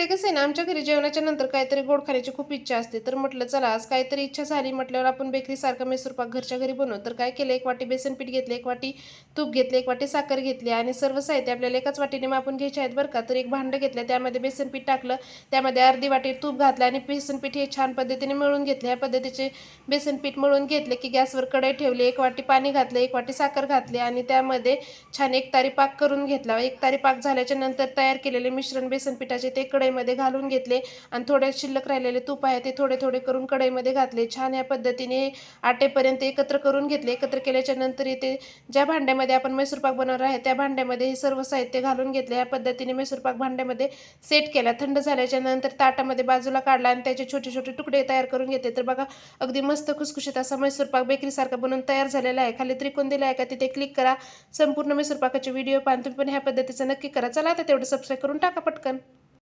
मंडळी कसं आहे ना आमच्या घरी जेवणाच्या नंतर काहीतरी गोड खाण्याची खूप इच्छा असते. तर म्हटलं चला आज काहीतरी इच्छा झाली म्हटल्यावर आपण बेकरीसारखा मैसूरपाक घरच्या घरी बनवू. तर काय केलं एक वाटी बेसन पीठ घेतलं एक वाटी तूप घेतले एक वाटी साखर घेतली आणि सर्व साहित्य आपल्याला एकाच वाटीने मापून घ्यायचे आहेत बरं का. तर एक भांडं घेतलं त्यामध्ये बेसन पीठ टाकलं त्यामध्ये अर्धी वाटी तूप घातलं आणि बेसन पीठ हे छान पद्धतीने मिळून घेतले. ह्या पद्धतीचे बेसन पीठ मळून घेतले की गॅसवर कढई ठेवली एक वाटी पाणी घातलं एक वाटी साखर घातली आणि त्यामध्ये छान एक तारी पाक करून घेतला. एक तारी पाक झाल्याच्यानंतर तयार केलेले मिश्रण बेसन पिठाचे ते कढईमध्ये घालून घेतले आणि थोडे शिल्लक राहिलेले तूप आहे ते थोडे थोडे करून कढईमध्ये घातले. छान या पद्धतीने आटेपर्यंत एकत्र करून घेतले. एकत्र केल्याच्यानंतर इथे ज्या भांड्यामध्ये आपण मैसूरपाक बनवणार आहे त्या भांड्यामध्ये हे सर्व साहित्य घालून घेतले. या पद्धतीने मैसूरपाक भांड्यामध्ये सेट केला. थंड झाल्याच्यानंतर ताटामध्ये बाजूला काढला आणि त्याचे छोटे छोटे तुकडे तयार करून घेतले. तर बघा अगदी मस्त खुसखुशीत असा मैसूरपाक बेकरीसारखा बनवून तयार झालेला आहे. खाली त्रिकोण दिला आहे का तिथे क्लिक करा. संपूर्ण मैसूरपाकाचे व्हिडिओ पाहून तुम्ही पण ह्या पद्धतीचं नक्की करा. चला आता तेवढं सबस्क्राईब करून टाका पटकन.